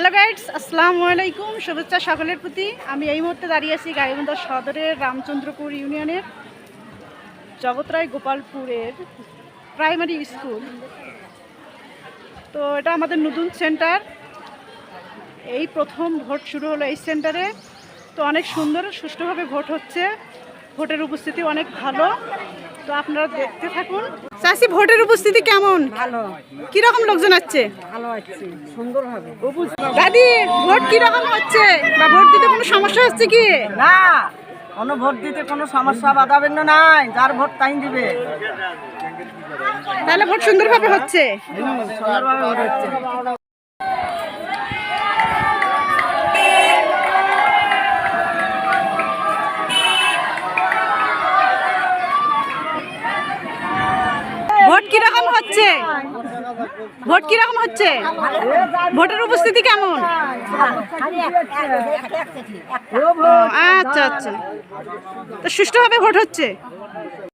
Hello guides আসসালামু আলাইকুম, শুভেচ্ছা সকলের প্রতি। আমি এই মুহূর্তে দাঁড়িয়ে আছি গাইবান্ধা সদরের রামচন্দ্রপুর ইউনিয়নের জগৎরায় গোপালপুরের প্রাইমারি স্কুল। তো এটা আমাদের নতুন সেন্টার। এই প্রথম ভোট শুরু হলো এই সেন্টারে। তো অনেক সুন্দর সুষ্ঠুভাবে ভোট হচ্ছে। ভোটের উপস্থিতি অনেক ভালো। তো আপনারা দেখতে থাকুন। চাষি ভোটের উপস্থিতি কেমন? ভালো। কীরকম লোকজন আছে ভালো আছে সুন্দর হবে। দাদি ভোট কীরকম হচ্ছে? বা ভোট দিতে কোনো সমস্যা হচ্ছে কি? না কোনো ভোট দিতে কোনো সমস্যা বাধা বিঘ্ন নাই। যার ভোট তাই দিবে। তাহলে ভোট সুন্দরভাবে হচ্ছে হুম, সুন্দরভাবে ভোট হচ্ছে ভোট কীরকম হচ্ছে? ভোট কীরকম হচ্ছে? ভোটের উপস্থিতি কেমন? আচ্ছা আচ্ছা। তো সুষ্ঠুভাবে ভোট হচ্ছে?